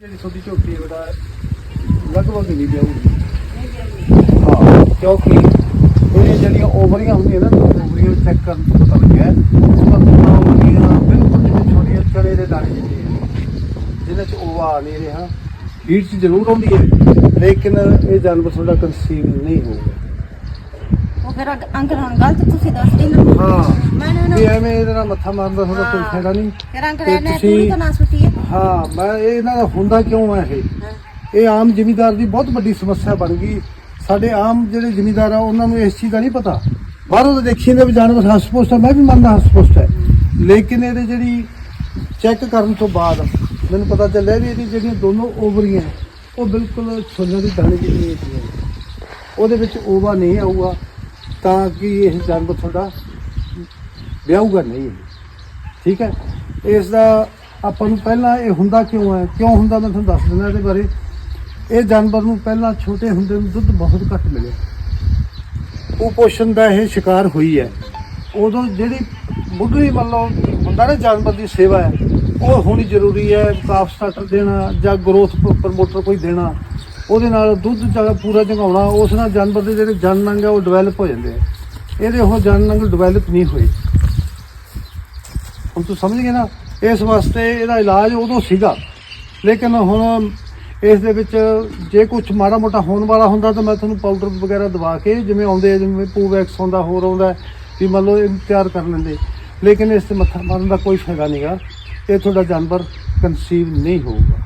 ਜਿਹੜੀ ਛੋਟੀ ਝੋਟੀ ਹੈ ਬੇਟਾ ਲਗਭਗ ਨਹੀਂ ਜਾਊਗੀ ਹਾਂ ਕਿਉਂਕਿ ਇਹ ਜਿਹੜੀਆਂ ਓਵਰੀਆਂ ਹੁੰਦੀਆਂ ਨਾ ਓਵਰੀਆਂ ਚੈੱਕ ਕਰਨ ਤੋਂ ਪਤਾ ਲੱਗਿਆ ਉਹ ਤਾਂ ਓਵਰੀਆਂ ਬਿਲਕੁਲ ਜਿਵੇਂ ਛੋਟੀਆਂ ਚੜੇ ਦੇ ਦਾਣੇ ਜਿਹੀਆਂ ਜਿਹਨਾਂ ਚ ਓਵਾ ਆ ਨਹੀਂ ਰਿਹਾ ਹੀਟ ਚ ਜ਼ਰੂਰ ਆਉਂਦੀ ਹੈ ਲੇਕਿਨ ਇਹ ਜਾਨਵਰ ਤੁਹਾਡਾ ਕਨਸੀਵ ਨਹੀਂ ਹੋਊਗਾ। ਉਹ ਫਿਰ ਅੰਕਲ ਹੁਣ ਗਲਤ ਤੁਸੀਂ ਦੱਸਦੇ ਨਾ ਹਾਂ। ਮੈਂ ਨਾ ਵੀ ਐਵੇਂ ਇਹਦੇ ਨਾਲ ਮੱਥਾ ਮਾਰਨ ਦਾ ਤੁਹਾਡਾ ਕੋਈ ਫਾਇਦਾ ਨਹੀਂ। ਫਿਰ ਅੰਕਲ ਤੇ ਇਹਨੇ ਤੁਸੀਂ- ਪੂਰੀ ਤਾਂ ਨਾ ਸੁੱਟੀ ਹਾਂ, ਮੈਂ ਇਹ ਇਹਨਾਂ ਦਾ ਹੁੰਦਾ ਕਿਉਂ ਹੈ ਇਹ? ਇਹ ਆਮ ਜ਼ਿਮੀਦਾਰ ਦੀ ਬਹੁਤ ਵੱਡੀ ਸਮੱਸਿਆ ਬਣ ਗਈ। ਸਾਡੇ ਆਮ ਜਿਹੜੇ ਜ਼ਿਮੀਦਾਰ ਆ, ਉਹਨਾਂ ਨੂੰ ਇਸ ਚੀਜ਼ ਦਾ ਨਹੀਂ ਪਤਾ। ਬਾਹਰੋਂ ਤਾਂ ਦੇਖੀ ਜਾਂਦੇ ਵੀ ਜਾਨਵਰ ਹਸਪੋਸਟ ਹੈ ਮੈਂ ਵੀ ਮੰਨਦਾ ਹਸਪੋਸਟ ਹੈ ਲੇਕਿਨ ਇਹਦੇ ਜਿਹੜੀ ਚੈੱਕ ਕਰਨ ਤੋਂ ਬਾਅਦ ਮੈਨੂੰ ਪਤਾ ਚੱਲਿਆ ਵੀ ਇਹਦੀ ਜਿਹੜੀਆਂ ਦੋਨੋਂ ਓਵਰੀਆਂ, ਉਹ ਬਿਲਕੁਲ ਛੋਲਾਂ ਦੀ ਦਾਣੇ ਜਿਹੀਆਂ ਹੁੰਦੀਆਂ। ਨੇ। ਉਹਦੇ ਵਿੱਚ ਓਵਾ ਨਹੀਂ ਆਊਗਾ, ਤਾਂ ਕਿ ਇਹ ਜਾਨਵਰ ਤੁਹਾਡਾ ਵਿਆਹੂਗਾ ਨਹੀਂ। ਠੀਕ ਹੈ? ਇਸ ਦਾ ਆਪਾਂ ਨੂੰ ਪਹਿਲਾਂ ਇਹ ਹੁੰਦਾ ਕਿਉਂ ਹੈ? ਕਿਉਂ ਹੁੰਦਾ ਮੈਂ ਤੁਹਾਨੂੰ ਦੱਸ ਦਿੰਦਾ ਇਹਦੇ ਬਾਰੇ। ਇਹ ਜਾਨਵਰ ਨੂੰ ਪਹਿਲਾਂ ਛੋਟੇ ਹੁੰਦੇ ਨੂੰ ਦੁੱਧ ਬਹੁਤ ਘੱਟ ਮਿਲਿਆ। ਕੁਪੋਸ਼ਣ ਦਾ ਇਹ ਸ਼ਿਕਾਰ ਹੋਈ ਹੈ। ਉਦੋਂ ਜਿਹੜੀ ਮੁੱਢਲੀ ਮੰਨ ਲਓ ਹੁੰਦਾ ਨਾ ਜਾਨਵਰ ਦੀ ਸੇਵਾ ਹੈ, ਉਹ ਹੋਣੀ ਜ਼ਰੂਰੀ ਹੈ। ਕਾਫ ਸਟਾਰਟਰ ਦੇਣਾ ਜਾਂ ਗਰੋਥ ਪ੍ਰਮੋਟਰ ਕੋਈ ਦੇਣਾ, ਉਹਦੇ ਨਾਲ ਦੁੱਧ ਜਗਾ ਪੂਰਾ ਜਗਾਉਣਾ, ਉਸ ਨਾਲ ਜਾਨਵਰ ਦੇ ਜਿਹੜੇ ਜਨ ਨੰਗ ਆ, ਉਹ ਡਿਵੈਲਪ ਹੋ ਜਾਂਦੇ ਆ। ਇਹਦੇ ਉਹ ਜਨ ਨੰਗ ਡਿਵੈਲਪ ਨਹੀਂ ਹੋਏ। ਹੁਣ ਤੂੰ ਸਮਝ ਗਏ ਨਾ? ਇਸ ਵਾਸਤੇ ਇਹਦਾ ਇਲਾਜ ਉਦੋਂ ਸੀਗਾ। ਲੇਕਿਨ ਹੁਣ ਇਸ ਦੇ ਵਿੱਚ ਜੇ ਕੁਝ ਮਾੜਾ ਮੋਟਾ ਹੋਣ ਵਾਲਾ ਹੁੰਦਾ ਤਾਂ ਮੈਂ ਤੁਹਾਨੂੰ ਪਾਊਡਰ ਵਗੈਰਾ ਦਵਾ ਕੇ ਜਿਵੇਂ ਆਉਂਦੇ ਜਿਵੇਂ ਪੂਵੈਕਸ ਆਉਂਦਾ ਹੋਰ ਆਉਂਦਾ ਵੀ ਮੰਨ ਲਓ ਇਹ ਤਿਆਰ ਕਰ ਲੈਂਦੇ। ਲੇਕਿਨ ਇਸ ਤੇ ਮੱਥਾ ਮਾਰਨ ਦਾ ਕੋਈ ਫਾਇਦਾ ਨਹੀਂਗਾ ਇਹ ਤੁਹਾਡਾ ਜਾਨਵਰ ਕਨਸੀਵ ਨਹੀਂ ਹੋਊਗਾ।